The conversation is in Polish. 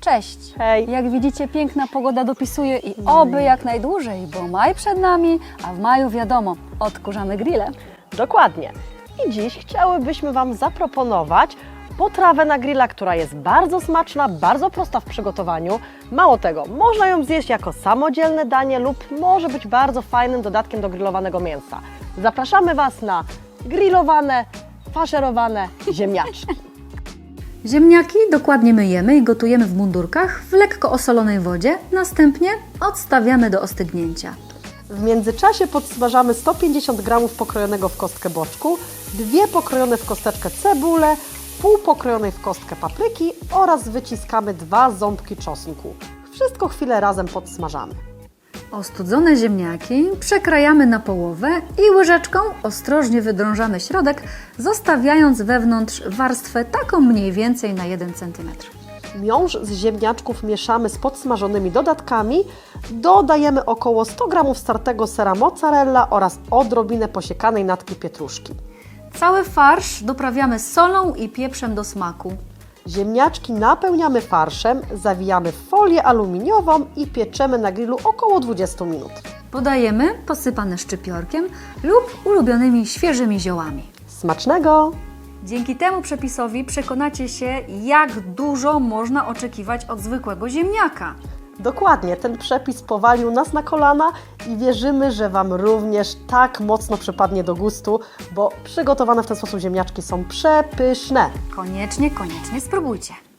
Cześć! Hej. Jak widzicie, piękna pogoda dopisuje i oby jak najdłużej, bo maj przed nami, a w maju wiadomo, odkurzamy grille. Dokładnie. I dziś chciałybyśmy Wam zaproponować potrawę na grilla, która jest bardzo smaczna, bardzo prosta w przygotowaniu. Mało tego, można ją zjeść jako samodzielne danie lub może być bardzo fajnym dodatkiem do grillowanego mięsa. Zapraszamy Was na grillowane, faszerowane ziemniaczki. Ziemniaki dokładnie myjemy i gotujemy w mundurkach w lekko osolonej wodzie, następnie odstawiamy do ostygnięcia. W międzyczasie podsmażamy 150 g pokrojonego w kostkę boczku, dwie pokrojone w kosteczkę cebule, pół pokrojonej w kostkę papryki oraz wyciskamy dwa ząbki czosnku. Wszystko chwilę razem podsmażamy. Ostudzone ziemniaki przekrajamy na połowę i łyżeczką ostrożnie wydrążamy środek, zostawiając wewnątrz warstwę taką mniej więcej na 1 cm. Miąższ z ziemniaczków mieszamy z podsmażonymi dodatkami. Dodajemy około 100 g startego sera mozzarella oraz odrobinę posiekanej natki pietruszki. Cały farsz doprawiamy solą i pieprzem do smaku. Ziemniaczki napełniamy farszem, zawijamy w folię aluminiową i pieczemy na grillu około 20 minut. Podajemy posypane szczypiorkiem lub ulubionymi świeżymi ziołami. Smacznego! Dzięki temu przepisowi przekonacie się, jak dużo można oczekiwać od zwykłego ziemniaka. Dokładnie, ten przepis powalił nas na kolana i wierzymy, że Wam również tak mocno przypadnie do gustu, bo przygotowane w ten sposób ziemniaczki są przepyszne. Koniecznie, koniecznie spróbujcie.